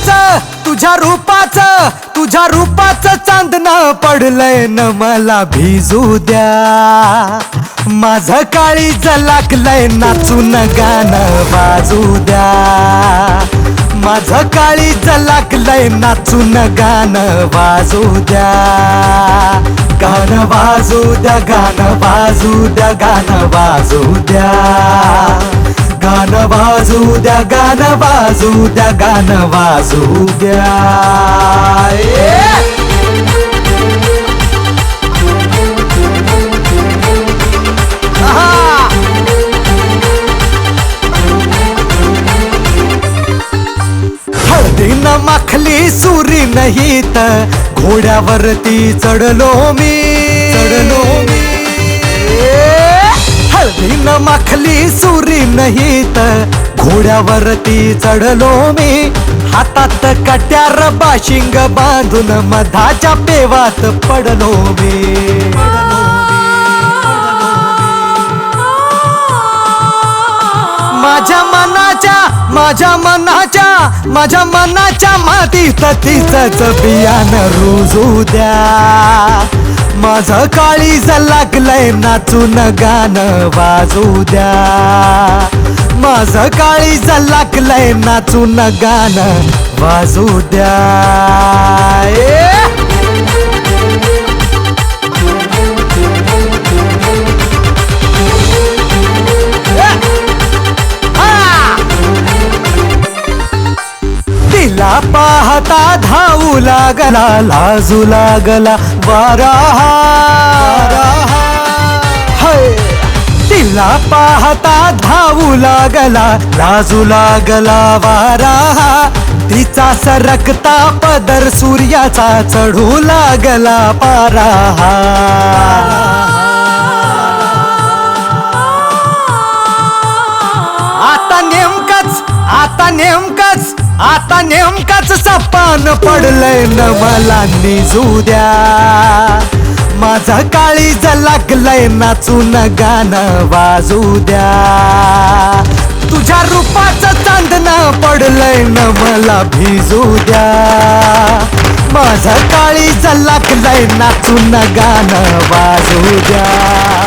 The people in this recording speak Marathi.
रूपाचं तुझ्या रूपाचं तुझ्या रूपाचं चांदणं पडलंय न मला भिजू द्या. माझं काळीच लागलंय नाचून गाणं वाजू द्या. माझं काळीच लागलंय नाचून गाणं वाजू द्या. गाणं वाजू द्या गाणं वाजू द्या गाणं वाजू द्या. गाणं वाजू द्या गाणं वाजू द्या गाणं वाजू द्या. हळदीनं माखली सुरी नाही तर घोड्यावरती चढलो मी. चढलो मी. माखली सुरी नाही तर घोड्यावरती चढलो मी. हातात कट्यार बाशिंग बांधून मधाच्या पेवात पडलो मी. माझ्या मनाच्या माझ्या मनाच्या माझ्या मनाच्या मातीत तिचंच बियाणं रुजू द्या. माझं काळीज लागलंय नाचून गाणं वाजू द्या. माझ काळीज लागलंय नाचून गाणं वाजू द्या. पाहता धावू लागला लाजू लागला वारा तिला पाहता धावू लागला लाजू लागला वारा तिचा सरकता पदर सूर्याचा चढू लागला पारा आता नेमकच आता नेमकच आता नेमकाच सपान पडलंय न मला निजू द्या. माझा काळीज लागलंय नाचून गाणं वाजू द्या. तुझ्या रूपाचं चांदणं पडलंय न मला भिजू द्या. माझं काळीज लागलंय नाचून गाणं वाजू द्या.